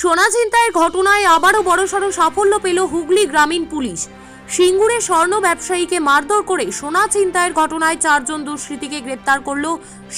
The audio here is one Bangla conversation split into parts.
সোনা ছিনতাইয়ের ঘটনায় আবারও বড়সড় সাফল্য পেল হুগলি গ্রামীণ পুলিশ। সিঙ্গুরে স্বর্ণ ব্যবসায়ীকে মারধর করে সোনা ছিনতাইয়ের ঘটনায় চারজন দুষ্কৃতীকে গ্রেপ্তার করল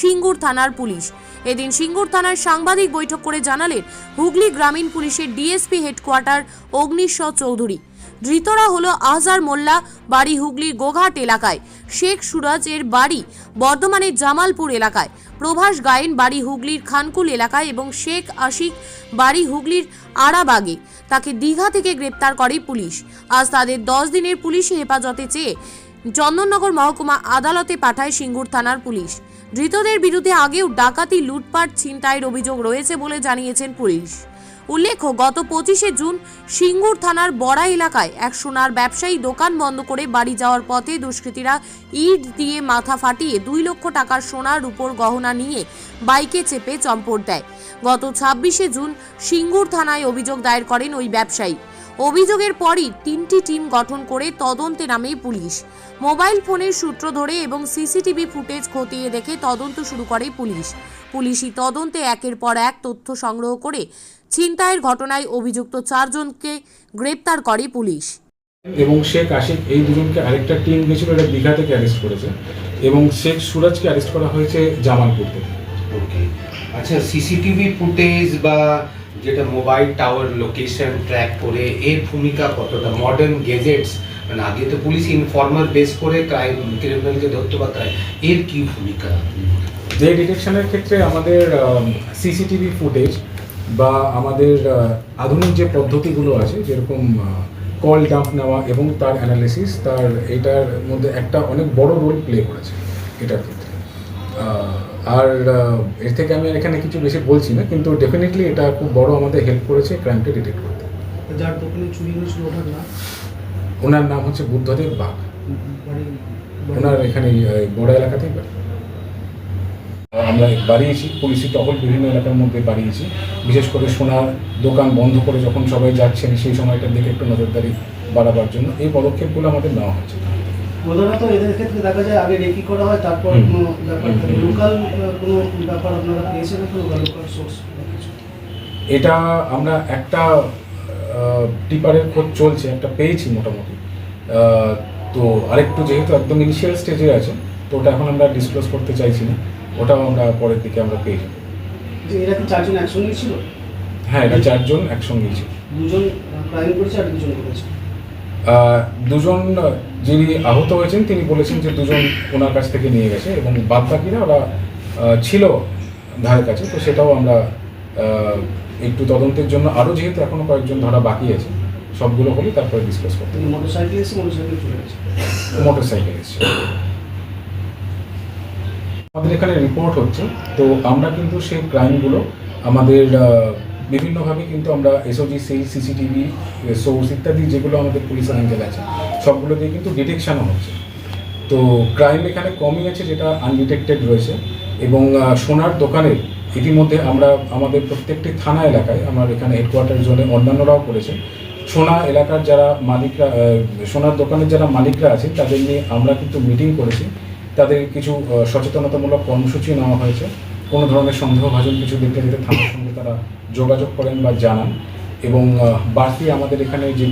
সিঙ্গুর থানার পুলিশ। এদিন সিঙ্গুর থানার সাংবাদিক বৈঠক করে জানালেন, হুগলি গ্রামীণ পুলিশের ডিএসপি হেডকোয়ার্টার অগ্নিশ চৌধুরী। ধৃতরা হলো আজহার মোল্লা, বাড়ি হুগলির গোঘাট এলাকায়। শেখ সুরাজ এর বাড়ি বর্ধমানের জামালপুর এলাকায়। প্রভাস গায়েন বাড়ি হুগলির খানকুল এলাকায় এবং শেখ আশিক বাড়ি হুগলির আড়াবাগে তাকে দীঘা থেকে গ্রেপ্তার করে পুলিশ। আজ তাদের দশ দিনের পুলিশি হেফাজতে চেয়ে চন্দননগর মহকুমা আদালতে পাঠায় সিঙ্গুর থানার পুলিশ। ধৃতদের বিরুদ্ধে আগেও ডাকাতি, লুটপাট, ছিনতাইয়ের অভিযোগ রয়েছে বলে জানিয়েছেন পুলিশ। উল্লেখ্য, গত পঁচিশে জুন সিঙ্গুর থানার বড়া এলাকায় এক সোনার ব্যবসায়ী দোকান বন্ধ করে বাড়ি যাওয়ার পথে দুষ্কৃতীরা ইট দিয়ে মাথা ফাটিয়ে দুই লক্ষ টাকার সোনার উপর গহনা নিয়ে বাইকে চেপে চম্পট দেয়। গত ছাব্বিশে জুন সিঙ্গুর থানায় অভিযোগ দায়ের করেন ওই ব্যবসায়ী। অভিযোগের পরই তিনটি টিম গঠন করে তদন্তে নামে পুলিশ। মোবাইল ফোনের সূত্র ধরে এবং সিসিটিভি ফুটেজ খতিয়ে দেখে তদন্ত শুরু করে পুলিশ। পুলিশি তদন্তে একের পর এক তথ্য সংগ্রহ করে ছিনতাইয়ের ঘটনায় অভিযুক্ত চারজনকে গ্রেপ্তার করে পুলিশ। এবং শেখ আশিক এই দুজনকে আরেকটা টিম গেছিল এটা দীঘা থেকে অ্যারেস্ট করেছে। এবং শেখ সুরাজকে অ্যারেস্ট করা হয়েছে জামালপুর থেকে। ওকে আচ্ছা সিসিটিভি ফুটেজ বা যেটা মোবাইল টাওয়ার লোকেশন ট্র্যাক করে এর ভূমিকা কতটা? মডার্ন গেজেটস মানে আগে তো পুলিশ ইনফর্মার বেস করে ক্রাইম ক্রিমিনালকে ধরতে বা এর কি ভূমিকা যে ডিটেকশনের ক্ষেত্রে আমাদের সিসিটিভি ফুটেজ বা আমাদের আধুনিক যে পদ্ধতিগুলো আছে, যেরকম কল ডাম্প নেওয়া এবং তার অ্যানালিসিস তার এটার মধ্যে একটা অনেক বড় রোল প্লে করেছে এটার ক্ষেত্রে। আর এর থেকে আমি এখানে কিছু বেশি বলছি না কিন্তু ডেফিনেটলি এটা খুব বড় আমাদের হেল্প করেছে ক্রাইমটা ডিটেক্ট করতে। যার দোকানে চুরি হয়েছিল ওটার নাম? ওনার নাম হচ্ছে বুদ্ধদেব বাঘ। ওনার এখানে বড় এলাকাতেই বাড়ি। আমরা বাড়িয়েছি পুলিশি টহল বিভিন্ন এলাকার মধ্যে বাড়িয়েছি। বিশেষ করে সোনার দোকান বন্ধ করে যখন সবাই যাচ্ছেন সেই সময়টার দিকে একটু নজরদারি বাড়াবার জন্য এই পদক্ষেপগুলো আমাদের নেওয়া হচ্ছে। প্রধানত এদের ক্ষেত্রে দেখা যায় আগে রেকি করা হয় তারপর কোনো ব্যাপার থাকে। লোকাল কোনো ব্যাপার আপনারা পেয়েছেন নাকি লোকাল সোর্স এটা আমরা একটা টিপারের খোঁজ চলছে একটা পেয়েছি মোটামুটি। তো আরেকটু যেহেতু একদম ইনিশিয়াল স্টেজে আছে তো ওটা এখন আমরা ডিসক্লোজ করতে চাইছি না। ওটাও আমরা পরের দিকে আমরা পেয়ে যাব। যে এরা কি চারজন একসঙ্গেই ছিল? হ্যাঁ এটা চারজন একসঙ্গেই ছিল। দুজন ক্রাইম করেছে আর দুজন করেছে। দুজন যিনি আহত হয়েছেন তিনি বলেছেন যে দুজন ওনার কাছ থেকে নিয়ে গেছে এবং বাদ বাকিরা ওরা ছিল ধারের কাছে। তো সেটাও আমরা একটু তদন্তের জন্য আরও যেহেতু এখনও কয়েকজন ধরা বাকি আছে সবগুলো হলে তারপরে ডিসকাস করতে তিনি মোটর সাইকেল এসে মোটর সাইকেল চলে গেছে। মোটর সাইকেল এসছে। আমাদের এখানে রিপোর্ট হচ্ছে। তো আমরা কিন্তু সেই ক্রাইমগুলো আমাদের বিভিন্নভাবে কিন্তু আমরা এসওজি সেই সিসিটিভি সোর্স ইত্যাদি যেগুলো আমাদের পুলিশের অ্যাঙ্গেল আছে সবগুলো দিয়ে কিন্তু ডিটেকশানও হচ্ছে। তো ক্রাইম এখানে কমই আছে, যেটা আনডিটেক্টেড রয়েছে। এবং সোনার দোকানের ইতিমধ্যে আমরা, আমাদের প্রত্যেকটি থানা এলাকায়, আমার এখানে হেডকোয়ার্টার জোনে অন্যান্যরাও করেছে। সোনা এলাকার যারা মালিকরা সোনার দোকানের যারা মালিকরা আছে, তাদের নিয়ে আমরা কিন্তু মিটিং করেছি। তাদের কিছু সচেতনতামূলক কর্মসূচি নেওয়া হয়েছে। কোনো ধরনের সন্দেহভাজন কিছু দেখলে যাতে থানার সঙ্গে তারা যোগাযোগ করেন বা জানান। এবং বাড়তি আমাদের এখানে যে